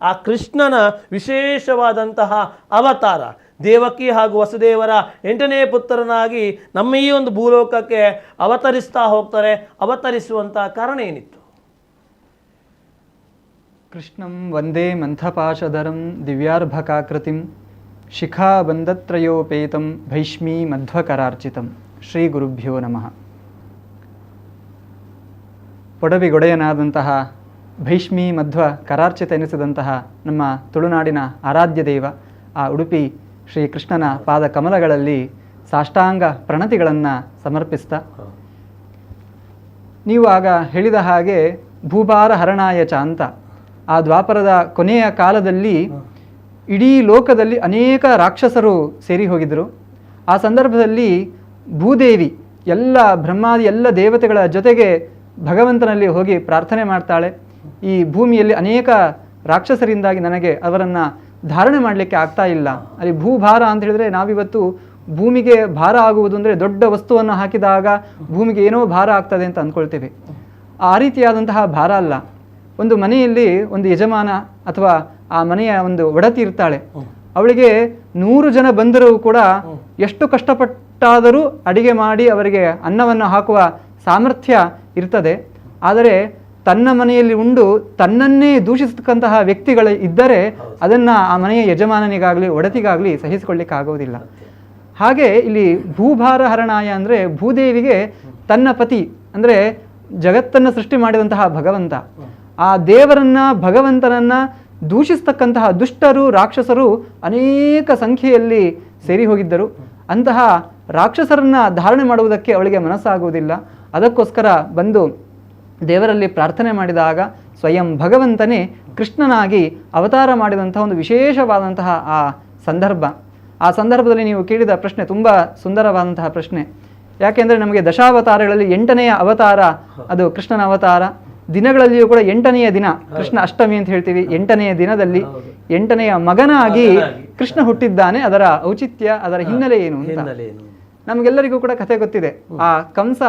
ಆ ಕೃಷ್ಣನ ವಿಶೇಷವಾದಂತಹ ಅವತಾರ, ದೇವಕಿ ಹಾಗೂ ವಸುದೇವರ ಎಂಟನೇ ಪುತ್ರನಾಗಿ ನಮ್ಮ ಈ ಒಂದು ಭೂಲೋಕಕ್ಕೆ ಅವತರಿಸ್ತಾ ಹೋಗ್ತಾರೆ ಅವತರಿಸುವಂತಹ ಕಾರಣ ಏನಿತ್ತು? ಕೃಷ್ಣಂ ವಂದೇ ಮಂಥಪಾಶಧರಂ ದಿವ್ಯಾರ್ಭಕಾಕೃತಿಂ ಶಿಖಾಬಂಧತ್ರಯೋಪೇತಂ ಭೈಷ್ಮೀ ಮಧ್ವಕರಾರ್ಚಿತಂ. ಶ್ರೀ ಗುರುಭ್ಯೋ ನಮಃ. ಪೊಡವಿಗೊಡೆಯನಾದಂತಹ ಭೈಷ್ಮಿ ಮಧ್ವ ಕರಾರ್ಚಿತ ಎನಿಸಿದಂತಹ ನಮ್ಮ ತುಳುನಾಡಿನ ಆರಾಧ್ಯ ದೇವ, ಆ ಉಡುಪಿ ಶ್ರೀ ಕೃಷ್ಣನ ಪಾದ ಕಮಲಗಳಲ್ಲಿ ಸಾಷ್ಟಾಂಗ ಪ್ರಣತಿಗಳನ್ನು ಸಮರ್ಪಿಸ್ತಾ. ನೀವು ಆಗ ಹೇಳಿದ ಹಾಗೆ ಭೂಭಾರ ಹರಣಾಯ ಚ ಅಂತ. ಆ ದ್ವಾಪರದ ಕೊನೆಯ ಕಾಲದಲ್ಲಿ ಇಡೀ ಲೋಕದಲ್ಲಿ ಅನೇಕ ರಾಕ್ಷಸರು ಸೇರಿ ಹೋಗಿದ್ದರು ಆ ಸಂದರ್ಭದಲ್ಲಿ ಭೂದೇವಿ, ಎಲ್ಲ ಬ್ರಹ್ಮಾದಿ, ಎಲ್ಲ ದೇವತೆಗಳ ಜೊತೆಗೆ ಭಗವಂತನಲ್ಲಿ ಹೋಗಿ ಪ್ರಾರ್ಥನೆ ಮಾಡ್ತಾಳೆ. ಈ ಭೂಮಿಯಲ್ಲಿ ಅನೇಕ ರಾಕ್ಷಸರಿಂದಾಗಿ ನನಗೆ ಅವರನ್ನು ಧಾರಣೆ ಮಾಡಲಿಕ್ಕೆ ಆಗ್ತಾ ಇಲ್ಲ. ಅಲ್ಲಿ ಭೂಭಾರ ಅಂತ ಹೇಳಿದ್ರೆ ನಾವಿವತ್ತು ಭೂಮಿಗೆ ಭಾರ ಆಗುವುದು ಅಂದರೆ ದೊಡ್ಡ ವಸ್ತುವನ್ನು ಹಾಕಿದಾಗ ಭೂಮಿಗೆ ಏನೋ ಭಾರ ಆಗ್ತದೆ ಅಂತ ಅಂದ್ಕೊಳ್ತೇವೆ. ಆ ರೀತಿಯಾದಂತಹ ಭಾರ ಅಲ್ಲ. ಒಂದು ಮನೆಯಲ್ಲಿ ಒಂದು ಯಜಮಾನ ಅಥವಾ ಆ ಮನೆಯ ಒಂದು ಒಡತಿ ಇರ್ತಾಳೆ. ಅವಳಿಗೆ ನೂರು ಜನ ಬಂದರೂ ಕೂಡ ಎಷ್ಟು ಕಷ್ಟಪಟ್ಟಾದರೂ ಅಡಿಗೆ ಮಾಡಿ ಅವರಿಗೆ ಅನ್ನವನ್ನು ಹಾಕುವ ಸಾಮರ್ಥ್ಯ ಇರ್ತದೆ. ಆದರೆ ತನ್ನ ಮನೆಯಲ್ಲಿ ಉಂಡು ತನ್ನನ್ನೇ ದೂಷಿಸತಕ್ಕಂತಹ ವ್ಯಕ್ತಿಗಳು ಇದ್ದರೆ ಅದನ್ನು ಆ ಮನೆಯ ಯಜಮಾನನಿಗಾಗಲಿ, ಒಡತಿಗಾಗಲಿ ಸಹಿಸಿಕೊಳ್ಳಿಕ್ಕೆ ಆಗೋದಿಲ್ಲ ಹಾಗೆ ಇಲ್ಲಿ ಭೂಭಾರ ಹರಣಾಯ ಅಂದರೆ ಭೂದೇವಿಗೆ ತನ್ನ ಪತಿ ಅಂದರೆ ಜಗತ್ತನ್ನು ಸೃಷ್ಟಿ ಮಾಡಿದಂತಹ ಭಗವಂತ. ಆ ದೇವರನ್ನ, ಭಗವಂತನನ್ನ ದೂಷಿಸ್ತಕ್ಕಂತಹ ದುಷ್ಟರು, ರಾಕ್ಷಸರು ಅನೇಕ ಸಂಖ್ಯೆಯಲ್ಲಿ ಸೇರಿ ಹೋಗಿದ್ದರು. ಅಂತಹ ರಾಕ್ಷಸರನ್ನ ಧಾರಣೆ ಮಾಡುವುದಕ್ಕೆ ಅವಳಿಗೆ ಮನಸ್ಸಾಗುವುದಿಲ್ಲ. ಅದಕ್ಕೋಸ್ಕರ ಬಂದು ದೇವರಲ್ಲಿ ಪ್ರಾರ್ಥನೆ ಮಾಡಿದಾಗ ಸ್ವಯಂ ಭಗವಂತನೇ ಕೃಷ್ಣನಾಗಿ ಅವತಾರ ಮಾಡಿದಂತಹ ಒಂದು ವಿಶೇಷವಾದಂತಹ ಆ ಸಂದರ್ಭ. ಆ ಸಂದರ್ಭದಲ್ಲಿ ನೀವು ಕೇಳಿದ ಪ್ರಶ್ನೆ ತುಂಬ ಸುಂದರವಾದಂತಹ ಪ್ರಶ್ನೆ. ಯಾಕೆಂದರೆ ನಮಗೆ ದಶಾವತಾರಗಳಲ್ಲಿ ಎಂಟನೆಯ ಅವತಾರ ಅದು ಕೃಷ್ಣನ ಅವತಾರ. ದಿನಗಳಲ್ಲಿಯೂ ಕೂಡ ಎಂಟನೆಯ ದಿನ ಕೃಷ್ಣ ಅಷ್ಟಮಿ ಅಂತ ಹೇಳ್ತೀವಿ ಎಂಟನೆಯ ದಿನದಲ್ಲಿ ಎಂಟನೆಯ ಮಗನಾಗಿ ಕೃಷ್ಣ ಹುಟ್ಟಿದ್ದಾನೆ ಅದರ ಔಚಿತ್ಯ ಅದರ ಹಿನ್ನೆಲೆ ಏನು ಅಂತ. ನಮಗೆಲ್ಲರಿಗೂ ಕೂಡ ಕಥೆ ಗೊತ್ತಿದೆ. ಆ ಕಂಸ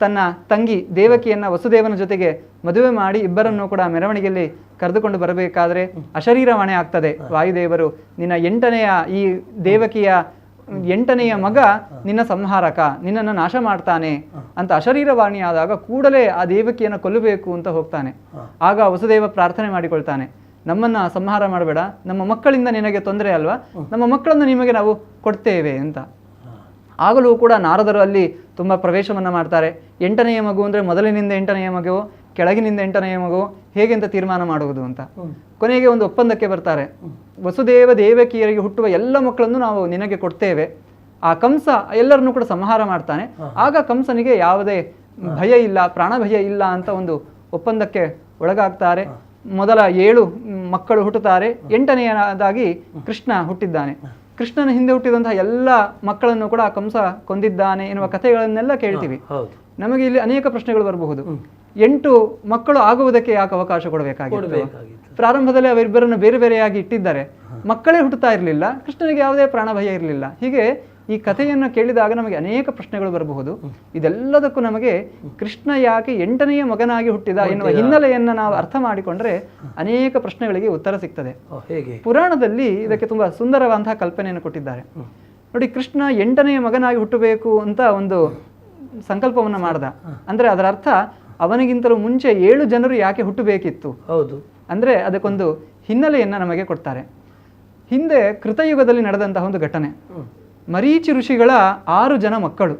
ತನ್ನ ತಂಗಿ ದೇವಕಿಯನ್ನ ವಸುದೇವನ ಜೊತೆಗೆ ಮದುವೆ ಮಾಡಿ ಇಬ್ಬರನ್ನು ಕೂಡ ಮೆರವಣಿಗೆಯಲ್ಲಿ ಕರೆದುಕೊಂಡು ಬರಬೇಕಾದ್ರೆ ಅಶರೀರವಾಣೆ ಆಗ್ತದೆ. ವಾಯುದೇವರು, ನಿನ್ನ ಎಂಟನೆಯ ಈ ದೇವಕಿಯ ಎಂಟನೆಯ ಮಗ ನಿನ್ನ ಸಂಹಾರಕ, ನಿನ್ನನ್ನು ನಾಶ ಮಾಡ್ತಾನೆ ಅಂತ ಅಶರೀರವಾಣಿ ಆದಾಗ ಕೂಡಲೇ ಆ ದೇವಕಿಯನ್ನು ಕೊಲ್ಲಬೇಕು ಅಂತ ಹೋಗ್ತಾನೆ. ಆಗ ವಸುದೇವ ಪ್ರಾರ್ಥನೆ ಮಾಡಿಕೊಳ್ತಾನೆ. ನಮ್ಮನ್ನ ಸಂಹಾರ ಮಾಡಬೇಡ, ನಮ್ಮ ಮಕ್ಕಳಿಂದ ನಿನಗೆ ತೊಂದರೆ ಅಲ್ವಾ? ನಮ್ಮ ಮಕ್ಕಳನ್ನು ನಿಮಗೆ ನಾವು ಕೊಡ್ತೇವೆ ಅಂತ. ಆಗಲೂ ಕೂಡ ನಾರದರು ಅಲ್ಲಿ ತುಂಬ ಪ್ರವೇಶವನ್ನು ಮಾಡ್ತಾರೆ. ಎಂಟನೆಯ ಮಗು ಅಂದರೆ ಮೊದಲಿನಿಂದ ಎಂಟನೆಯ ಮಗು ಕೆಳಗಿನಿಂದ ಎಂಟನೆಯ ಮಗು ಹೇಗೆ ಅಂತ ತೀರ್ಮಾನ ಮಾಡುವುದು ಅಂತ. ಕೊನೆಗೆ ಒಂದು ಒಪ್ಪಂದಕ್ಕೆ ಬರ್ತಾರೆ. ವಸುದೇವ ದೇವಕಿಯರಿಗೆ ಹುಟ್ಟುವ ಎಲ್ಲ ಮಕ್ಕಳನ್ನು ನಾವು ನಿನಗೆ ಕೊಡ್ತೇವೆ. ಆ ಕಂಸ ಎಲ್ಲರನ್ನೂ ಕೂಡ ಸಂಹಾರ ಮಾಡ್ತಾನೆ. ಆಗ ಕಂಸನಿಗೆ ಯಾವುದೇ ಭಯ ಇಲ್ಲ ಪ್ರಾಣ ಭಯ ಇಲ್ಲ ಅಂತ ಒಂದು ಒಪ್ಪಂದಕ್ಕೆ ಒಳಗಾಗ್ತಾರೆ. ಮೊದಲ ಏಳು ಮಕ್ಕಳು ಹುಟ್ಟುತ್ತಾರೆ. ಎಂಟನೆಯದಾಗಿ ಕೃಷ್ಣ ಹುಟ್ಟಿದ್ದಾನೆ. ಕೃಷ್ಣನ ಹಿಂದೆ ಹುಟ್ಟಿದಂತಹ ಎಲ್ಲ ಮಕ್ಕಳನ್ನು ಕೂಡ ಆ ಕಂಸ ಕೊಂದಿದ್ದಾನೆ ಎನ್ನುವ ಕಥೆಗಳನ್ನೆಲ್ಲ ಕೇಳ್ತೀವಿ. ನಮಗೆ ಇಲ್ಲಿ ಅನೇಕ ಪ್ರಶ್ನೆಗಳು ಬರಬಹುದು. ಎಂಟು ಮಕ್ಕಳು ಆಗುವುದಕ್ಕೆ ಯಾಕೆ ಅವಕಾಶ ಕೊಡಬೇಕಾಗಿತ್ತು? ಪ್ರಾರಂಭದಲ್ಲಿ ಅವರಿಬ್ಬರನ್ನು ಬೇರೆ ಬೇರೆಯಾಗಿ ಇಟ್ಟಿದ್ದಾರೆ. ಮಕ್ಕಳೇ ಹುಟ್ಟುತ್ತಾ ಇರಲಿಲ್ಲ ಕೃಷ್ಣನಿಗೆ ಯಾವುದೇ ಪ್ರಾಣಭಯ ಇರಲಿಲ್ಲ. ಹೀಗೆ ಈ ಕಥೆಯನ್ನು ಕೇಳಿದಾಗ ನಮಗೆ ಅನೇಕ ಪ್ರಶ್ನೆಗಳು ಬರಬಹುದು. ಇದೆಲ್ಲದಕ್ಕೂ ನಮಗೆ ಕೃಷ್ಣ ಯಾಕೆ ಎಂಟನೆಯ ಮಗನಾಗಿ ಹುಟ್ಟಿದ ಎನ್ನುವ ಹಿನ್ನೆಲೆಯನ್ನು ನಾವು ಅರ್ಥ ಮಾಡಿಕೊಂಡ್ರೆ ಅನೇಕ ಪ್ರಶ್ನೆಗಳಿಗೆ ಉತ್ತರ ಸಿಗ್ತದೆ. ಪುರಾಣದಲ್ಲಿ ಇದಕ್ಕೆ ತುಂಬಾ ಸುಂದರವಾದಂತಹ ಕಲ್ಪನೆಯನ್ನು ಕೊಟ್ಟಿದ್ದಾರೆ. ನೋಡಿ ಕೃಷ್ಣ ಎಂಟನೆಯ ಮಗನಾಗಿ ಹುಟ್ಟಬೇಕು ಅಂತ ಒಂದು ಸಂಕಲ್ಪವನ್ನು ಮಾಡ್ದ. ಅಂದ್ರೆ ಅದರ ಅರ್ಥ ಅವನಿಗಿಂತಲೂ ಮುಂಚೆ ಏಳು ಜನರು ಯಾಕೆ ಹುಟ್ಟಬೇಕಿತ್ತು? ಹೌದು. ಅಂದ್ರೆ ಅದಕ್ಕೊಂದು ಹಿನ್ನೆಲೆಯನ್ನ ನಮಗೆ ಕೊಡ್ತಾರೆ. ಹಿಂದೆ ಕೃತಯುಗದಲ್ಲಿ ನಡೆದಂತಹ ಒಂದು ಘಟನೆ. ಮರೀಚಿ ಋಷಿಗಳ ಆರು ಜನ ಮಕ್ಕಳು.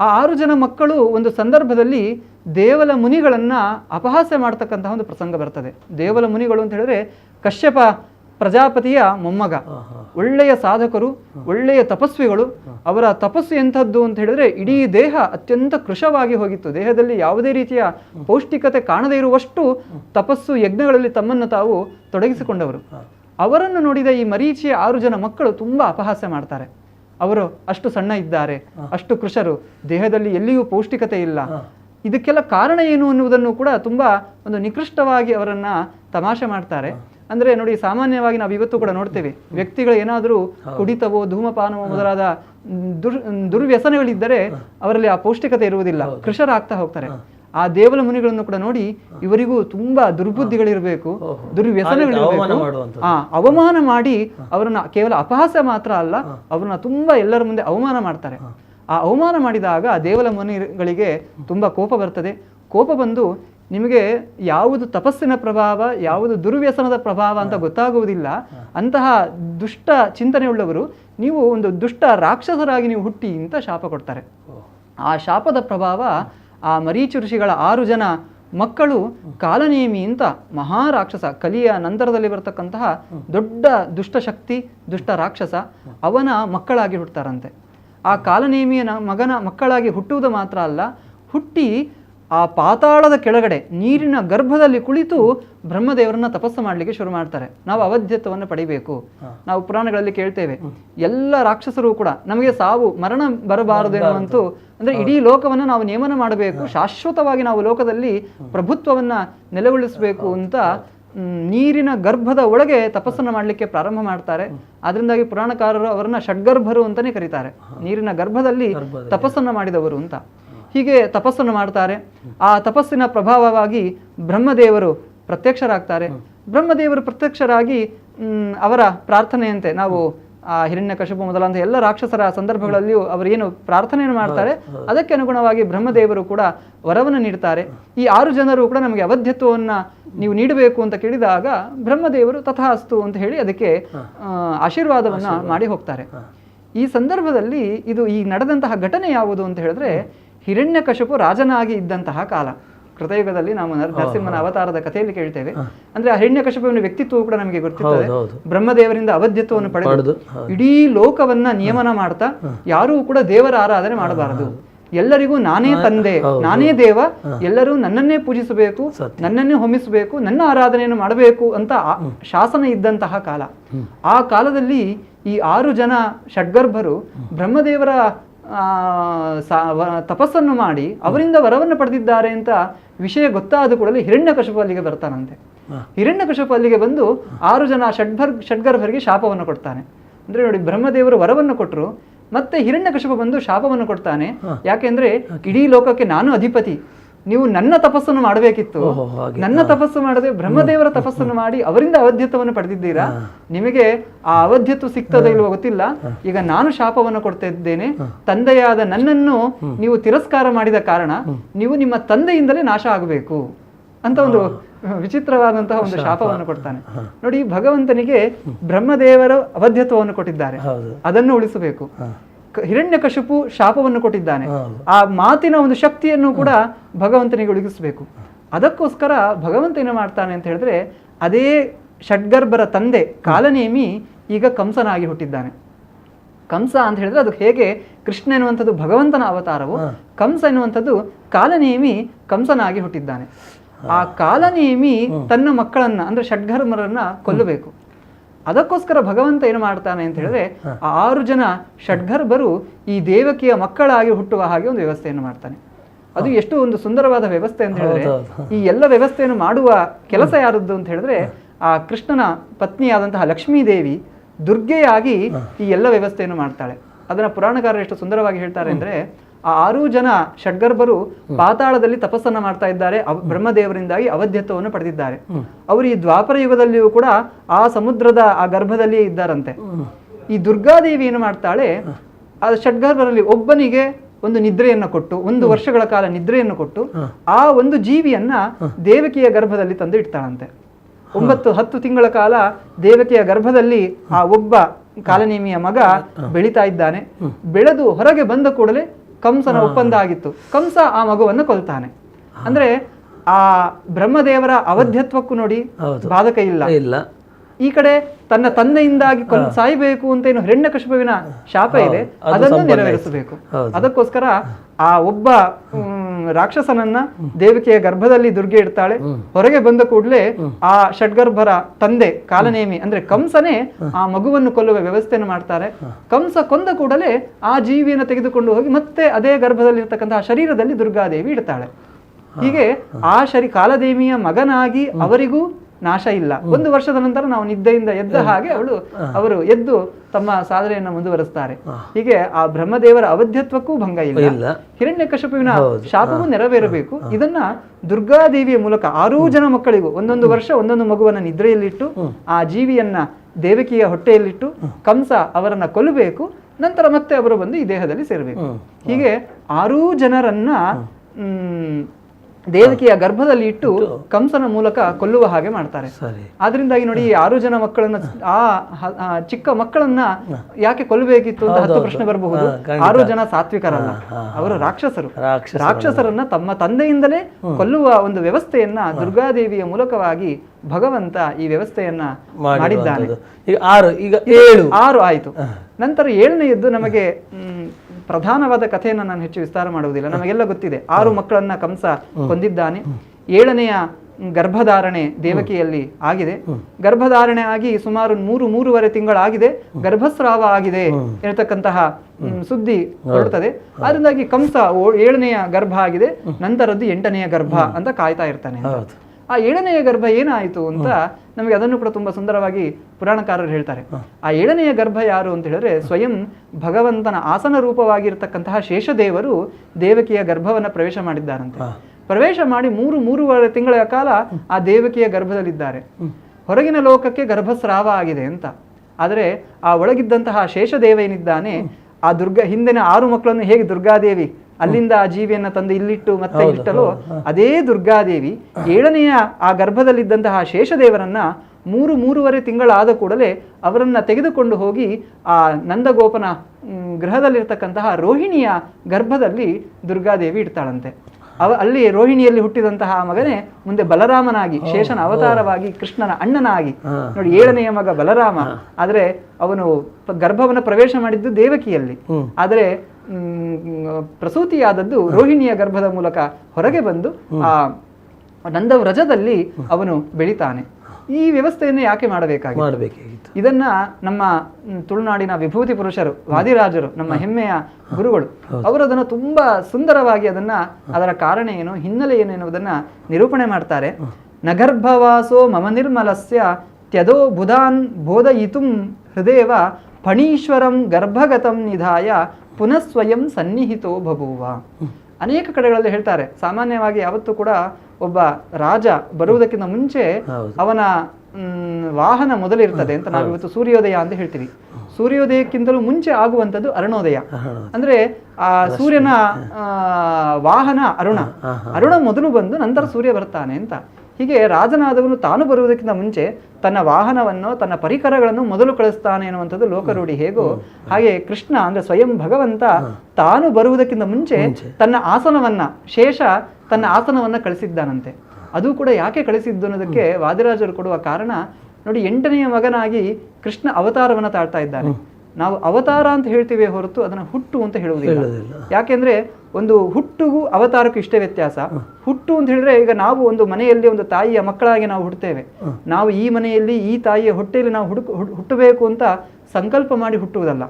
ಆ ಆರು ಜನ ಮಕ್ಕಳು ಒಂದು ಸಂದರ್ಭದಲ್ಲಿ ದೇವಲ ಮುನಿಗಳನ್ನ ಅಪಹಾಸ್ಯ ಮಾಡ್ತಕ್ಕಂತಹ ಒಂದು ಪ್ರಸಂಗ ಬರ್ತದೆ. ದೇವಲ ಮುನಿಗಳು ಅಂತ ಹೇಳಿದ್ರೆ ಕಶ್ಯಪ ಪ್ರಜಾಪತಿಯ ಮೊಮ್ಮಗ. ಒಳ್ಳೆಯ ಸಾಧಕರು ಒಳ್ಳೆಯ ತಪಸ್ವಿಗಳು. ಅವರ ತಪಸ್ಸು ಎಂಥದ್ದು ಅಂತ ಹೇಳಿದ್ರೆ ಇಡೀ ದೇಹ ಅತ್ಯಂತ ಕೃಶವಾಗಿ ಹೋಗಿತ್ತು. ದೇಹದಲ್ಲಿ ಯಾವುದೇ ರೀತಿಯ ಪೌಷ್ಟಿಕತೆ ಕಾಣದೇ ಇರುವಷ್ಟು ತಪಸ್ಸು ಯಜ್ಞಗಳಲ್ಲಿ ತಮ್ಮನ್ನು ತಾವು ತೊಡಗಿಸಿಕೊಂಡವರು. ಅವರನ್ನು ನೋಡಿದ ಈ ಮರೀಚಿಯ ಆರು ಜನ ಮಕ್ಕಳು ತುಂಬಾ ಅಪಹಾಸ್ಯ ಮಾಡ್ತಾರೆ. ಅವರು ಅಷ್ಟು ಸಣ್ಣ ಇದ್ದಾರೆ ಅಷ್ಟು ಕೃಷರು ದೇಹದಲ್ಲಿ ಎಲ್ಲಿಯೂ ಪೌಷ್ಟಿಕತೆ ಇಲ್ಲ. ಇದಕ್ಕೆಲ್ಲ ಕಾರಣ ಏನು ಅನ್ನುವುದನ್ನು ಕೂಡ ತುಂಬಾ ಒಂದು ನಿಕೃಷ್ಟವಾಗಿ ಅವರನ್ನ ತಮಾಷೆ ಮಾಡ್ತಾರೆ. ಅಂದ್ರೆ ನೋಡಿ ಸಾಮಾನ್ಯವಾಗಿ ನಾವು ಇವತ್ತು ಕೂಡ ನೋಡ್ತೇವೆ ವ್ಯಕ್ತಿಗಳು ಏನಾದರೂ ಕುಡಿತವೋ ಧೂಮಪಾನವೋ ಮೊದಲಾದ ದುರ್ ದುರ್ವ್ಯಸನಗಳಿದ್ದರೆ ಅವರಲ್ಲಿ ಆ ಪೌಷ್ಟಿಕತೆ ಇರುವುದಿಲ್ಲ. ಕೃಷರಾಗ್ತಾ ಹೋಗ್ತಾರೆ. ಆ ದೇವಲ ಮುನಿಗಳನ್ನು ಕೂಡ ನೋಡಿ ಇವರಿಗೂ ತುಂಬಾ ದುರ್ಬುದ್ಧಿಗಳಿರಬೇಕು ದುರ್ವ್ಯಸನಗಳಿರಬೇಕು. ಆ ಅವಮಾನ ಮಾಡಿ ಅವರನ್ನ ಕೇವಲ ಅಪಹಾಸ ಮಾತ್ರ ಅಲ್ಲ ಅವರನ್ನ ತುಂಬಾ ಎಲ್ಲರ ಮುಂದೆ ಅವಮಾನ ಮಾಡ್ತಾರೆ. ಆ ಅವಮಾನ ಮಾಡಿದಾಗ ಆ ದೇವಲ ಮುನಿಗಳಿಗೆ ತುಂಬಾ ಕೋಪ ಬರ್ತದೆ. ಕೋಪ ಬಂದು ನಿಮಗೆ ಯಾವುದು ತಪಸ್ಸಿನ ಪ್ರಭಾವ ಯಾವುದು ದುರ್ವ್ಯಸನದ ಪ್ರಭಾವ ಅಂತ ಗೊತ್ತಾಗುವುದಿಲ್ಲ. ಅಂತಹ ದುಷ್ಟ ಚಿಂತನೆಯುಳ್ಳವರು ನೀವು ಒಂದು ದುಷ್ಟ ರಾಕ್ಷಸರಾಗಿ ನೀವು ಹುಟ್ಟಿ ಅಂತ ಶಾಪ ಕೊಡ್ತಾರೆ. ಆ ಶಾಪದ ಪ್ರಭಾವ ಆ ಮರೀಚಿ ಋಷಿಗಳ ಆರು ಜನ ಮಕ್ಕಳು ಕಾಲನೇಮಿ ಅಂತ ಮಹಾರಾಕ್ಷಸ ಕಲಿಯ ನಂತರದಲ್ಲಿ ಬರತಕ್ಕಂತಹ ದೊಡ್ಡ ದುಷ್ಟಶಕ್ತಿ ದುಷ್ಟ ರಾಕ್ಷಸ ಅವನ ಮಕ್ಕಳಾಗಿ ಹುಟ್ಟುತ್ತಾರಂತೆ ಆ ಕಾಲನೇಮಿಯ ಮಗನ ಮಕ್ಕಳಾಗಿ ಹುಟ್ಟುವುದು ಮಾತ್ರ ಅಲ್ಲ ಹುಟ್ಟಿ ಆ ಪಾತಾಳದ ಕೆಳಗಡೆ ನೀರಿನ ಗರ್ಭದಲ್ಲಿ ಕುಳಿತು ಬ್ರಹ್ಮದೇವರನ್ನ ತಪಸ್ಸು ಮಾಡಲಿಕ್ಕೆ ಶುರು ಮಾಡ್ತಾರೆ. ನಾವು ಅವಧ್ಯತ್ವವನ್ನು ಪಡಿಬೇಕು. ನಾವು ಪುರಾಣಗಳಲ್ಲಿ ಕೇಳ್ತೇವೆ. ಎಲ್ಲ ರಾಕ್ಷಸರು ಕೂಡ ನಮಗೆ ಸಾವು ಮರಣ ಬರಬಾರದು. ಎನ್ನುವಂತೂ ಅಂದ್ರೆ ಇಡೀ ಲೋಕವನ್ನು ನಾವು ನೇಮನ ಮಾಡಬೇಕು ಶಾಶ್ವತವಾಗಿ ನಾವು ಲೋಕದಲ್ಲಿ ಪ್ರಭುತ್ವವನ್ನ ನೆಲೆಗೊಳಿಸಬೇಕು ಅಂತ ನೀರಿನ ಗರ್ಭದ ಒಳಗೆ ತಪಸ್ಸನ್ನು ಮಾಡಲಿಕ್ಕೆ ಪ್ರಾರಂಭ ಮಾಡ್ತಾರೆ. ಅದರಿಂದಾಗಿ ಪುರಾಣಕಾರರು ಅವರನ್ನ ಷಡ್ಗರ್ಭರು ಅಂತಾನೆ ಕರೀತಾರೆ. ನೀರಿನ ಗರ್ಭದಲ್ಲಿ ತಪಸ್ಸನ್ನು ಮಾಡಿದವರು ಅಂತ. ಹೀಗೆ ತಪಸ್ಸನ್ನು ಮಾಡ್ತಾರೆ. ಆ ತಪಸ್ಸಿನ ಪ್ರಭಾವವಾಗಿ ಬ್ರಹ್ಮದೇವರು ಪ್ರತ್ಯಕ್ಷರಾಗ್ತಾರೆ. ಬ್ರಹ್ಮದೇವರು ಪ್ರತ್ಯಕ್ಷರಾಗಿ ಅವರ ಪ್ರಾರ್ಥನೆಯಂತೆ ನಾವು ಆ ಹಿರಣ್ಯಕಶಿಪು ಮೊದಲಾದ ಎಲ್ಲ ರಾಕ್ಷಸರ ಸಂದರ್ಭಗಳಲ್ಲಿಯೂ ಅವರು ಏನು ಪ್ರಾರ್ಥನೆಯನ್ನು ಮಾಡ್ತಾರೆ. ಅದಕ್ಕೆ ಅನುಗುಣವಾಗಿ ಬ್ರಹ್ಮದೇವರು ಕೂಡ ವರವನ್ನು ನೀಡ್ತಾರೆ. ಈ ಆರು ಜನರು ಕೂಡ ನಮಗೆ ಅವಧ್ಯತ್ವವನ್ನ ನೀವು ನೀಡಬೇಕು ಅಂತ ಕೇಳಿದಾಗ ಬ್ರಹ್ಮದೇವರು ತಥಾಸ್ತು ಅಂತ ಹೇಳಿ ಅದಕ್ಕೆ ಆಶೀರ್ವಾದವನ್ನು ಮಾಡಿ ಹೋಗ್ತಾರೆ. ಈ ಸಂದರ್ಭದಲ್ಲಿ ಇದು ಈ ನಡೆದಂತಹ ಘಟನೆ ಯಾವುದು ಅಂತ ಹೇಳಿದ್ರೆ ಹಿರಣ್ಯಕಶಿಪು ರಾಜನಾಗಿ ಇದ್ದಂತಹ ಕಾಲ. ಕೃತಯುಗದಲ್ಲಿ ನಾವು ನರ- ನರಸಿಂಹನ ಅವತಾರದ ಕಥೆಯಲ್ಲಿ ಕೇಳ್ತೇವೆ. ಅಂದ್ರೆ ಆ ಹಿರಣ್ಯಕಶಿಪುವಿನ ವ್ಯಕ್ತಿತ್ವ ಕೂಡ ನಮಗೆ ಗೊತ್ತಿರ್ತದೆ. ಬ್ರಹ್ಮದೇವರಿಂದ ಅವಧ್ಯತ್ವವನ್ನು ಪಡೆದು ಇಡೀ ಲೋಕವನ್ನ ನಿಯಮನ ಮಾಡ್ತಾ ಯಾರೂ ಕೂಡ ದೇವರ ಆರಾಧನೆ ಮಾಡಬಾರದು. ಎಲ್ಲರಿಗೂ ನಾನೇ ತಂದೆ ನಾನೇ ದೇವ ಎಲ್ಲರೂ ನನ್ನನ್ನೇ ಪೂಜಿಸಬೇಕು ನನ್ನನ್ನೇ ಹೊಮ್ಮಿಸಬೇಕು ನನ್ನ ಆರಾಧನೆಯನ್ನು ಮಾಡಬೇಕು ಅಂತ ಶಾಸನ ಇದ್ದಂತಹ ಕಾಲ. ಆ ಕಾಲದಲ್ಲಿ ಈ ಆರು ಜನ ಷಡ್ಗರ್ಭರು ಬ್ರಹ್ಮದೇವರ ತಪಸ್ಸನ್ನು ಮಾಡಿ ಅವರಿಂದ ವರವನ್ನು ಪಡೆದಿದ್ದಾರೆ ಅಂತ ವಿಷಯ ಗೊತ್ತಾದ ಕೂಡಲೇ ಹಿರಣ್ಯಕಶಿಪು ಅಲ್ಲಿಗೆ ಬರ್ತಾನಂತೆ. ಹಿರಣ್ಯಕಶಿಪು ಅಲ್ಲಿಗೆ ಬಂದು ಆರು ಜನ ಷಡ್ಭರ್ ಷಡ್ಗರ್ಭರಿಗೆ ಶಾಪವನ್ನು ಕೊಡ್ತಾನೆ. ಅಂದ್ರೆ ನೋಡಿ ಬ್ರಹ್ಮದೇವರು ವರವನ್ನು ಕೊಟ್ಟರು ಮತ್ತೆ ಹಿರಣ್ಯಕಶಿಪು ಬಂದು ಶಾಪವನ್ನು ಕೊಡ್ತಾನೆ. ಯಾಕೆಂದ್ರೆ ಇಡೀ ಲೋಕಕ್ಕೆ ನಾನು ಅಧಿಪತಿ. ನೀವು ನನ್ನ ತಪಸ್ಸನ್ನು ಮಾಡಬೇಕಿತ್ತು. ನನ್ನ ತಪಸ್ಸು ಮಾಡದೆ ಬ್ರಹ್ಮದೇವರ ತಪಸ್ಸನ್ನು ಮಾಡಿ ಅವರಿಂದ ಅವಧ್ಯತ್ವವನ್ನು ಪಡೆದಿದ್ದೀರಾ? ನಿಮಗೆ ಆ ಅವಧ್ಯತ್ವ ಸಿಗ್ತದೆ ಇಲ್ವೋ ಗೊತ್ತಿಲ್ಲ. ಈಗ ನಾನು ಶಾಪವನ್ನು ಕೊಡ್ತಾ ಇದ್ದೇನೆ ತಂದೆಯಾದ ನನ್ನನ್ನು ನೀವು ತಿರಸ್ಕಾರ ಮಾಡಿದ ಕಾರಣ ನೀವು ನಿಮ್ಮ ತಂದೆಯಿಂದಲೇ ನಾಶ ಆಗಬೇಕು ಅಂತ ಒಂದು ವಿಚಿತ್ರವಾದಂತಹ ಒಂದು ಶಾಪವನ್ನು ಕೊಡ್ತಾನೆ. ನೋಡಿ ಭಗವಂತನಿಗೆ ಬ್ರಹ್ಮದೇವರ ಅವಧ್ಯತ್ವವನ್ನು ಕೊಟ್ಟಿದ್ದಾರೆ. ಅದನ್ನು ಉಳಿಸಬೇಕು. ಹಿರಣ್ಯ ಕಶುಪು ಶಾಪವನ್ನು ಕೊಟ್ಟಿದ್ದಾನೆ. ಆ ಮಾತಿನ ಒಂದು ಶಕ್ತಿಯನ್ನು ಕೂಡ ಭಗವಂತನಿಗೆ ಒಳಗಿಸಬೇಕು ಅದಕ್ಕೋಸ್ಕರ ಭಗವಂತ ಏನು ಮಾಡ್ತಾನೆ ಅಂತ ಹೇಳಿದ್ರೆ ಅದೇ ಷಡ್ಗರ್ಭರ ತಂದೆ ಕಾಲನೇಮಿ ಈಗ ಕಂಸನಾಗಿ ಹುಟ್ಟಿದ್ದಾನೆ. ಕಂಸ ಅಂತ ಹೇಳಿದ್ರೆ ಅದು ಹೇಗೆ? ಕೃಷ್ಣ ಎನ್ನುವಂಥದ್ದು ಭಗವಂತನ ಅವತಾರವು ಕಂಸ ಎನ್ನುವಂಥದ್ದು ಕಾಲನೇಮಿ ಕಂಸನಾಗಿ ಹುಟ್ಟಿದ್ದಾನೆ. ಆ ಕಾಲನೇಮಿ ತನ್ನ ಮಕ್ಕಳನ್ನ ಅಂದ್ರೆ ಷಡ್ಗರ್ಮರನ್ನ ಕೊಲ್ಲಬೇಕು. ಅದಕ್ಕೋಸ್ಕರ ಭಗವಂತ ಏನು ಮಾಡ್ತಾನೆ ಅಂತ ಹೇಳಿದ್ರೆ ಆರು ಜನ ಷಡ್ಗರ್ಭರು ಈ ದೇವಕಿಯ ಮಕ್ಕಳಾಗಿ ಹುಟ್ಟುವ ಹಾಗೆ ಒಂದು ವ್ಯವಸ್ಥೆಯನ್ನು ಮಾಡ್ತಾನೆ. ಅದು ಎಷ್ಟು ಒಂದು ಸುಂದರವಾದ ವ್ಯವಸ್ಥೆ ಅಂತ ಹೇಳಿದ್ರೆ ಈ ಎಲ್ಲ ವ್ಯವಸ್ಥೆಯನ್ನು ಮಾಡುವ ಕೆಲಸ ಯಾರದ್ದು ಅಂತ ಹೇಳಿದ್ರೆ ಆ ಕೃಷ್ಣನ ಪತ್ನಿಯಾದಂತಹ ಲಕ್ಷ್ಮೀದೇವಿ ದುರ್ಗೆಯಾಗಿ ಈ ಎಲ್ಲ ವ್ಯವಸ್ಥೆಯನ್ನು ಮಾಡ್ತಾಳೆ. ಅದನ್ನ ಪುರಾಣಕಾರರು ಎಷ್ಟು ಸುಂದರವಾಗಿ ಹೇಳ್ತಾರೆ ಅಂದ್ರೆ ಆ ಆರು ಜನ ಷಡ್ಗರ್ಭರು ಪಾತಾಳದಲ್ಲಿ ತಪಸ್ಸನ್ನ ಮಾಡ್ತಾ ಇದ್ದಾರೆ ಬ್ರಹ್ಮದೇವರಿಂದಾಗಿ ಅವಧ್ಯತ್ವವನ್ನು ಪಡೆದಿದ್ದಾರೆ. ಅವರು ಈ ದ್ವಾಪರ ಯುಗದಲ್ಲಿಯೂ ಕೂಡ ಆ ಸಮುದ್ರದ ಆ ಗರ್ಭದಲ್ಲಿ ಇದ್ದಾರಂತೆ. ಈ ದುರ್ಗಾದೇವಿ ಏನು ಮಾಡ್ತಾಳೆ ಆ ಷಡ್ಗರ್ಭರಲ್ಲಿ ಒಬ್ಬನಿಗೆ ಒಂದು ನಿದ್ರೆಯನ್ನು ಕೊಟ್ಟು ಒಂದು ವರ್ಷಗಳ ಕಾಲ ನಿದ್ರೆಯನ್ನು ಕೊಟ್ಟು ಆ ಒಂದು ಜೀವಿಯನ್ನ ದೇವಕಿಯ ಗರ್ಭದಲ್ಲಿ ತಂದು ಇಡ್ತಾಳಂತೆ. ಒಂಬತ್ತು ಹತ್ತು ತಿಂಗಳ ಕಾಲ ದೇವಕಿಯ ಗರ್ಭದಲ್ಲಿ ಆ ಒಬ್ಬ ಕಾಲನೇಮಿಯ ಮಗ ಬೆಳೀತಾ ಇದ್ದಾನೆ. ಬೆಳೆದು ಹೊರಗೆ ಬಂದ ಕೂಡಲೇ ಕಂಸನ ಒಪ್ಪಂದ ಆಗಿತ್ತು. ಕಂಸ ಆ ಮಗುವನ್ನು ಕೊಲ್ತಾನೆ. ಅಂದ್ರೆ ಆ ಬ್ರಹ್ಮದೇವರ ಅವಧ್ಯತ್ವಕ್ಕೂ ನೋಡಿ. ಬಾಧಕ ಇಲ್ಲ. ಇಲ್ಲ. ಈ ಕಡೆ ತನ್ನ ತಂದೆಯಿಂದಾಗಿ ಕೊಲ್ ಸಾಯ್ಬೇಕು ಅಂತ ಏನು ಹಿರಣ್ಯಕಶಿಪುವಿನ ಶಾಪ ಇದೆ ಅದನ್ನು ನೆರವೇರಿಸಬೇಕು. ಅದಕ್ಕೋಸ್ಕರ ಆ ಒಬ್ಬ ರಾಕ್ಷಸನನ್ನ ದೇವಿಕೆಯ ಗರ್ಭದಲ್ಲಿ ದುರ್ಗೆ ಇಡ್ತಾಳೆ. ಹೊರಗೆ ಬಂದ ಕೂಡಲೇ ಆ ಷಡ್ಗರ್ಭರ ತಂದೆ ಕಾಲನೇಮಿ ಅಂದ್ರೆ ಕಂಸನೇ ಆ ಮಗುವನ್ನು ಕೊಲ್ಲುವ ವ್ಯವಸ್ಥೆಯನ್ನು ಮಾಡ್ತಾರೆ. ಕಂಸ ಕೊಂದ ಕೂಡಲೇ ಆ ಜೀವಿಯನ್ನು ತೆಗೆದುಕೊಂಡು ಹೋಗಿ ಮತ್ತೆ ಅದೇ ಗರ್ಭದಲ್ಲಿ ಗರ್ಭದಲ್ಲಿರ್ತಕ್ಕಂತಹ ಶರೀರದಲ್ಲಿ ದುರ್ಗಾದೇವಿ ಇಡ್ತಾಳೆ. ಹೀಗೆ ಆ ಶರಿ ಕಾಲದೇವಿಯ ಮಗನಾಗಿ ಅವರಿಗೂ ನಾಶ ಇಲ್ಲ. ಒಂದು ವರ್ಷದ ನಂತರ ನಾವು ನಿದ್ದೆಯಿಂದ ಎದ್ದ ಹಾಗೆ ಅವಳು ಅವರು ಎದ್ದು ತಮ್ಮ ಸಾಧನೆಯನ್ನು ಮುಂದುವರಿಸ್ತಾರೆ. ಹೀಗೆ ಆ ಬ್ರಹ್ಮದೇವರ ಅವಧ್ಯತ್ವಕ್ಕೂ ಭಂಗ ಇಲ್ಲ. ಹಿರಣ್ಯ ಕಶಪುವಿನ ಶಾಪವೂ ನೆರವೇರಬೇಕು. ಇದನ್ನ ದುರ್ಗಾದೇವಿಯ ಮೂಲಕ ಆರೂ ಜನ ಮಕ್ಕಳಿಗೂ ಒಂದೊಂದು ವರ್ಷ ಒಂದೊಂದು ಮಗುವನ್ನ ನಿದ್ರೆಯಲ್ಲಿಟ್ಟು ಆ ಜೀವಿಯನ್ನ ದೇವಕಿಯ ಹೊಟ್ಟೆಯಲ್ಲಿಟ್ಟು ಕಂಸ ಅವರನ್ನ ಕೊಲ್ಲಬೇಕು. ನಂತರ ಮತ್ತೆ ಅವರು ಬಂದು ಈ ದೇಹದಲ್ಲಿ ಸೇರಬೇಕು. ಹೀಗೆ ಆರೂ ಜನರನ್ನ ದೇವಕಿಯ ಗರ್ಭದಲ್ಲಿ ಇಟ್ಟು ಕಂಸನ ಮೂಲಕ ಕೊಲ್ಲುವ ಹಾಗೆ ಮಾಡ್ತಾರೆ. ಅದರಿಂದಾಗಿ ಆದ್ರಿಂದಾಗಿ ನೋಡಿ ಆರು ಜನ ಮಕ್ಕಳನ್ನ ಆ ಚಿಕ್ಕ ಮಕ್ಕಳನ್ನ ಯಾಕೆ ಕೊಲ್ಲಬೇಕಿತ್ತು ಅಂತ ಹತ್ತು ಪ್ರಶ್ನೆ ಬರಬಹುದು. ಆರು ಜನ ಸಾತ್ವಿಕರಲ್ಲ. ಅವರು ರಾಕ್ಷಸರು. ರಾಕ್ಷಸರನ್ನ ತಮ್ಮ ತಂದೆಯಿಂದಲೇ ಕೊಲ್ಲುವ ಒಂದು ವ್ಯವಸ್ಥೆಯನ್ನ ದುರ್ಗಾದೇವಿಯ ಮೂಲಕವಾಗಿ ಭಗವಂತ ಈ ವ್ಯವಸ್ಥೆಯನ್ನ ಮಾಡಿದ್ದಾನೆ. ಈಗ ಆರು ಈಗ ಏಳು. ಆರು ಆಯ್ತು. ನಂತರ ಏಳನೆಯದ್ದು ನಮಗೆ ಪ್ರಧಾನವಾದ ಕಥೆಯನ್ನು ನಾನು ಹೆಚ್ಚು ವಿಸ್ತಾರ ಮಾಡುವುದಿಲ್ಲ. ನಮಗೆಲ್ಲ ಗೊತ್ತಿದೆ. ಆರು ಮಕ್ಕಳನ್ನ ಕಂಸ ಕೊಂದಿದ್ದಾನೆ. ಏಳನೆಯ ಗರ್ಭಧಾರಣೆ ದೇವಕಿಯಲ್ಲಿ ಆಗಿದೆ. ಗರ್ಭಧಾರಣೆ ಆಗಿ ಸುಮಾರು ಮೂರು ಮೂರುವರೆ ತಿಂಗಳಾಗಿದೆ ಗರ್ಭಸ್ರಾವ ಆಗಿದೆ ಇರತಕ್ಕಂತಹ ಸುದ್ದಿ ಹೊರಡ್ತದೆ. ಅದರಿಂದಾಗಿ ಕಂಸ ಏಳನೆಯ ಗರ್ಭ ಆಗಿದೆ. ನಂತರದ್ದು ಎಂಟನೆಯ ಗರ್ಭ ಅಂತ ಕಾಯ್ತಾ ಇರ್ತಾನೆ. ಆ ಏಳನೆಯ ಗರ್ಭ ಏನಾಯಿತು ಅಂತ ನಮಗೆ ಅದನ್ನು ಕೂಡ ತುಂಬಾ ಸುಂದರವಾಗಿ ಪುರಾಣಕಾರರು ಹೇಳ್ತಾರೆ. ಆ ಏಳನೆಯ ಗರ್ಭ ಯಾರು ಅಂತ ಹೇಳಿದ್ರೆ ಸ್ವಯಂ ಭಗವಂತನ ಆಸನ ರೂಪವಾಗಿರ್ತಕ್ಕಂತಹ ಶೇಷದೇವರು ದೇವಕಿಯ ಗರ್ಭವನ್ನ ಪ್ರವೇಶ ಮಾಡಿದ್ದಾರಂತೆ. ಪ್ರವೇಶ ಮಾಡಿ ಮೂರು ಮೂರುವರೆ ತಿಂಗಳ ಕಾಲ ಆ ದೇವಕಿಯ ಗರ್ಭದಲ್ಲಿದ್ದಾರೆ. ಹೊರಗಿನ ಲೋಕಕ್ಕೆ ಗರ್ಭಸ್ರಾವ ಆಗಿದೆ ಅಂತ. ಆದರೆ ಆ ಒಳಗಿದ್ದಂತಹ ಶೇಷದೇವ ಏನಿದ್ದಾನೆ ಆ ದುರ್ಗಾ ಹಿಂದಿನ ಆರು ಮಕ್ಕಳನ್ನು ಹೇಗೆ ದುರ್ಗಾದೇವಿ ಅಲ್ಲಿಂದ ಆ ಜೀವಿಯನ್ನ ತಂದು ಇಲ್ಲಿಟ್ಟು ಮತ್ತೆ ಇಟ್ಟಲು ಅದೇ ದುರ್ಗಾದೇವಿ ಏಳನೆಯ ಆ ಗರ್ಭದಲ್ಲಿದ್ದಂತಹ ಶೇಷದೇವರನ್ನ ಮೂರು ಮೂರುವರೆ ತಿಂಗಳಾದ ಕೂಡಲೇ ಅವರನ್ನ ತೆಗೆದುಕೊಂಡು ಹೋಗಿ ಆ ನಂದಗೋಪನ ಗೃಹದಲ್ಲಿರ್ತಕ್ಕಂತಹ ರೋಹಿಣಿಯ ಗರ್ಭದಲ್ಲಿ ದುರ್ಗಾದೇವಿ ಇಡ್ತಾಳಂತೆ. ಅವ ಅಲ್ಲಿ ರೋಹಿಣಿಯಲ್ಲಿ ಹುಟ್ಟಿದಂತಹ ಆ ಮಗನೇ ಮುಂದೆ ಬಲರಾಮನಾಗಿ ಶೇಷನ ಅವತಾರವಾಗಿ ಕೃಷ್ಣನ ಅಣ್ಣನಾಗಿ. ನೋಡಿ ಏಳನೆಯ ಮಗ ಬಲರಾಮ. ಆದ್ರೆ ಅವನು ಗರ್ಭವನ್ನು ಪ್ರವೇಶ ಮಾಡಿದ್ದು ದೇವಕಿಯಲ್ಲಿ. ಆದರೆ ಪ್ರಸೂತಿಯಾದದ್ದು ರೋಹಿಣಿಯ ಗರ್ಭದ ಮೂಲಕ ಹೊರಗೆ ಬಂದು ಆ ನಂದವ್ರಜದಲ್ಲಿ ಅವನು ಬೆಳಿತಾನೆ. ಈ ವ್ಯವಸ್ಥೆಯನ್ನು ಯಾಕೆ ಮಾಡಬೇಕಾಗಿ ಮಾಡಬೇಕಾಗಿತ್ತು. ಇದನ್ನ ನಮ್ಮ ತುಳುನಾಡಿನ ವಿಭೂತಿ ಪುರುಷರು ವಾದಿರಾಜರು ನಮ್ಮ ಹೆಮ್ಮೆಯ ಗುರುಗಳು ಅವರು ಅದನ್ನು ತುಂಬಾ ಸುಂದರವಾಗಿ ಅದನ್ನ ಅದರ ಕಾರಣ ಏನು ಹಿನ್ನೆಲೆ ಏನು ಎನ್ನುವುದನ್ನ ನಿರೂಪಣೆ ಮಾಡ್ತಾರೆ. ನಗರ್ಭವಾಸೋ ಮಮ ನಿರ್ಮಲಸ್ಯ ತ್ಯದೋ ಬುಧಾನ್ ಬೋಧಯಿತುಂ ಹೃದಯವ ಫಣೀಶ್ವರಂ ಗರ್ಭಗತಂ ನಿಧಾಯ ಪುನಃ ಸ್ವಯಂ ಸನ್ನಿಹಿತೋ ಬಭೂವ ಅನೇಕ ಕಡೆಗಳಲ್ಲಿ ಹೇಳ್ತಾರೆ. ಸಾಮಾನ್ಯವಾಗಿ ಯಾವತ್ತೂ ಕೂಡ ಒಬ್ಬ ರಾಜ ಬರುವುದಕ್ಕಿಂತ ಮುಂಚೆ ಅವನ ವಾಹನ ಮೊದಲಿರ್ತದೆ ಅಂತ ನಾವು ಇವತ್ತು ಸೂರ್ಯೋದಯ ಅಂತ ಹೇಳ್ತೀವಿ. ಸೂರ್ಯೋದಯಕ್ಕಿಂತಲೂ ಮುಂಚೆ ಆಗುವಂಥದ್ದು ಅರುಣೋದಯ. ಅಂದ್ರೆ ಆ ಸೂರ್ಯನ ಆ, ವಾಹನ ಅರುಣ. ಅರುಣ ಮೊದಲು ಬಂದು ನಂತರ ಸೂರ್ಯ ಬರ್ತಾನೆ ಅಂತ. ಹೀಗೆ ರಾಜನಾದವನು ತಾನು ಬರುವುದಕ್ಕಿಂತ ಮುಂಚೆ ತನ್ನ ವಾಹನವನ್ನು ತನ್ನ ಪರಿಕರಗಳನ್ನು ಮೊದಲು ಕಳಿಸ್ತಾನೆ ಅನ್ನುವಂಥದ್ದು ಲೋಕರೂಢಿ ಹೇಗೋ ಹಾಗೆ ಕೃಷ್ಣ ಅಂದ್ರೆ ಸ್ವಯಂ ಭಗವಂತ ತಾನು ಬರುವುದಕ್ಕಿಂತ ಮುಂಚೆ ತನ್ನ ಆಸನವನ್ನ ಶೇಷ ತನ್ನ ಆಸನವನ್ನ ಕಳಿಸಿದ್ದಾನಂತೆ. ಅದು ಕೂಡ ಯಾಕೆ ಕಳಿಸಿದ್ದು ಅನ್ನೋದಕ್ಕೆ ವಾದಿರಾಜರು ಕೊಡುವ ಕಾರಣ ನೋಡಿ ಎಂಟನೆಯ ಮಗನಾಗಿ ಕೃಷ್ಣ ಅವತಾರವನ್ನ ತಾಳ್ತಾ ಇದ್ದಾನೆ. ನಾವು ಅವತಾರ ಅಂತ ಹೇಳ್ತೀವಿ ಹೊರತು ಅದನ್ನ ಹುಟ್ಟು ಅಂತ ಹೇಳುವುದಿಲ್ಲ. ಯಾಕೆಂದ್ರೆ ಒಂದು ಹುಟ್ಟುಗೂ ಅವತಾರಕ್ಕೂ ಇಷ್ಟೇ ವ್ಯತ್ಯಾಸ. ಹುಟ್ಟು ಅಂತ ಹೇಳಿದ್ರೆ ಈಗ ನಾವು ಒಂದು ಮನೆಯಲ್ಲಿ ಒಂದು ತಾಯಿಯ ಮಕ್ಕಳಾಗಿ ನಾವು ಹುಟ್ಟುತ್ತೇವೆ. ನಾವು ಈ ಮನೆಯಲ್ಲಿ ಈ ತಾಯಿಯ ಹೊಟ್ಟೆಯಲ್ಲಿ ನಾವು ಹುಡುಕ ಹುಟ್ಟಬೇಕು ಅಂತ ಸಂಕಲ್ಪ ಮಾಡಿ ಹುಟ್ಟುವುದಲ್ಲ.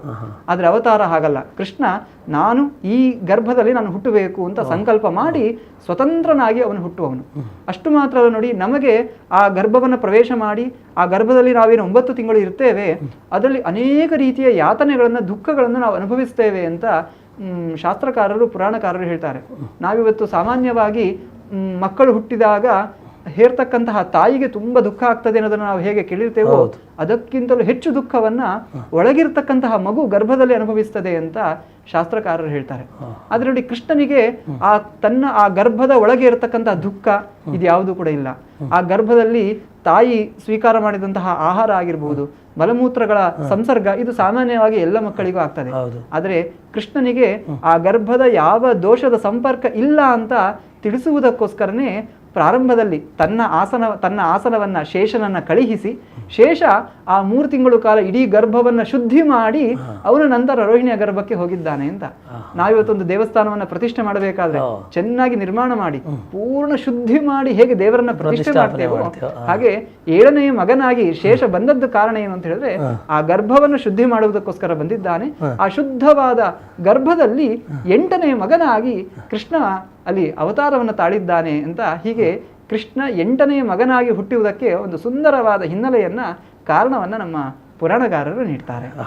ಆದ್ರೆ ಅವತಾರ ಹಾಗಲ್ಲ. ಕೃಷ್ಣ ನಾನು ಈ ಗರ್ಭದಲ್ಲಿ ನಾನು ಹುಟ್ಟಬೇಕು ಅಂತ ಸಂಕಲ್ಪ ಮಾಡಿ ಸ್ವತಂತ್ರನಾಗಿ ಅವನು ಹುಟ್ಟುವವನು. ಅಷ್ಟು ಮಾತ್ರ ಅಲ್ಲ ನೋಡಿ ನಮಗೆ ಆ ಗರ್ಭವನ್ನು ಪ್ರವೇಶ ಮಾಡಿ ಆ ಗರ್ಭದಲ್ಲಿ ನಾವೇನು ಒಂಬತ್ತು ತಿಂಗಳು ಇರ್ತೇವೆ ಅದರಲ್ಲಿ ಅನೇಕ ರೀತಿಯ ಯಾತನೆಗಳನ್ನು ದುಃಖಗಳನ್ನು ನಾವು ಅನುಭವಿಸ್ತೇವೆ ಅಂತ ಶಾಸ್ತ್ರಕಾರರು ಪುರಾಣಕಾರರು ಹೇಳ್ತಾರೆ. ನಾವಿವತ್ತು ಸಾಮಾನ್ಯವಾಗಿ ಮಕ್ಕಳು ಹುಟ್ಟಿದಾಗ ಹೇರ್ತಕ್ಕಂತಹ ತಾಯಿಗೆ ತುಂಬಾ ದುಃಖ ಆಗ್ತದೆ ಅನ್ನೋದನ್ನ ನಾವು ಹೇಗೆ ಕೇಳಿರ್ತೇವೋ ಅದಕ್ಕಿಂತಲೂ ಹೆಚ್ಚು ದುಃಖವನ್ನ ಒಳಗಿರ್ತಕ್ಕಂತಹ ಮಗು ಗರ್ಭದಲ್ಲಿ ಅನುಭವಿಸ್ತದೆ ಅಂತ ಶಾಸ್ತ್ರಕಾರರು ಹೇಳ್ತಾರೆ. ಆದ್ರೆ ನೋಡಿ ಕೃಷ್ಣನಿಗೆ ಆ ತನ್ನ ಆ ಗರ್ಭದ ಒಳಗೆ ಇರತಕ್ಕಂತಹ ದುಃಖ ಇದು ಯಾವುದು ಕೂಡ ಇಲ್ಲ. ಆ ಗರ್ಭದಲ್ಲಿ ತಾಯಿ ಸ್ವೀಕಾರ ಮಾಡಿದಂತಹ ಆಹಾರ ಆಗಿರಬಹುದು ಮಲಮೂತ್ರಗಳ ಸಂಸರ್ಗ ಇದು ಸಾಮಾನ್ಯವಾಗಿ ಎಲ್ಲ ಮಕ್ಕಳಿಗೂ ಆಗ್ತದೆ. ಆದರೆ ಕೃಷ್ಣನಿಗೆ ಆ ಗರ್ಭದ ಯಾವ ದೋಷದ ಸಂಪರ್ಕ ಇಲ್ಲ ಅಂತ ತಿಳಿಸುವುದಕ್ಕೋಸ್ಕರನೇ ಪ್ರಾರಂಭದಲ್ಲಿ ತನ್ನ ಆಸನ ತನ್ನ ಆಸನವನ್ನು ಶೇಷನನ್ನು ಕಳುಹಿಸಿ ಶೇಷ ಆ ಮೂರು ತಿಂಗಳು ಕಾಲ ಇಡೀ ಗರ್ಭವನ್ನು ಶುದ್ಧಿ ಮಾಡಿ ಅವನು ನಂತರ ರೋಹಿಣಿಯ ಗರ್ಭಕ್ಕೆ ಹೋಗಿದ್ದಾನೆ ಅಂತ. ನಾವಿವತ್ತೊಂದು ದೇವಸ್ಥಾನವನ್ನು ಪ್ರತಿಷ್ಠೆ ಮಾಡಬೇಕಾದ್ರೆ ಚೆನ್ನಾಗಿ ನಿರ್ಮಾಣ ಮಾಡಿ ಪೂರ್ಣ ಶುದ್ಧಿ ಮಾಡಿ ಹೇಗೆ ದೇವರನ್ನ ಪ್ರತಿಷ್ಠೆ ಮಾಡ್ತೇವೆ ಹಾಗೆ ಏಳನೆಯ ಮಗನಾಗಿ ಶೇಷ ಬಂದದ್ದು ಕಾರಣ ಏನು ಅಂತ ಹೇಳಿದ್ರೆ ಆ ಗರ್ಭವನ್ನು ಶುದ್ಧಿ ಮಾಡುವುದಕ್ಕೋಸ್ಕರ ಬಂದಿದ್ದಾನೆ. ಆ ಶುದ್ಧವಾದ ಗರ್ಭದಲ್ಲಿ ಎಂಟನೆಯ ಮಗನಾಗಿ ಕೃಷ್ಣ ಅಲ್ಲಿ ಅವತಾರವನ್ನು ತಾಳಿದ್ದಾನೆ ಅಂತ ಹೀಗೆ ಕೃಷ್ಣ ಎಂಟನೆಯ ಮಗನಾಗಿ ಹುಟ್ಟುವುದಕ್ಕೆ ಒಂದು ಸುಂದರವಾದ ಹಿನ್ನೆಲೆಯನ್ನು ಕಾರಣವನ್ನು ನಮ್ಮ ಪುರಾಣಗಾರರು ನೀಡ್ತಾರೆ.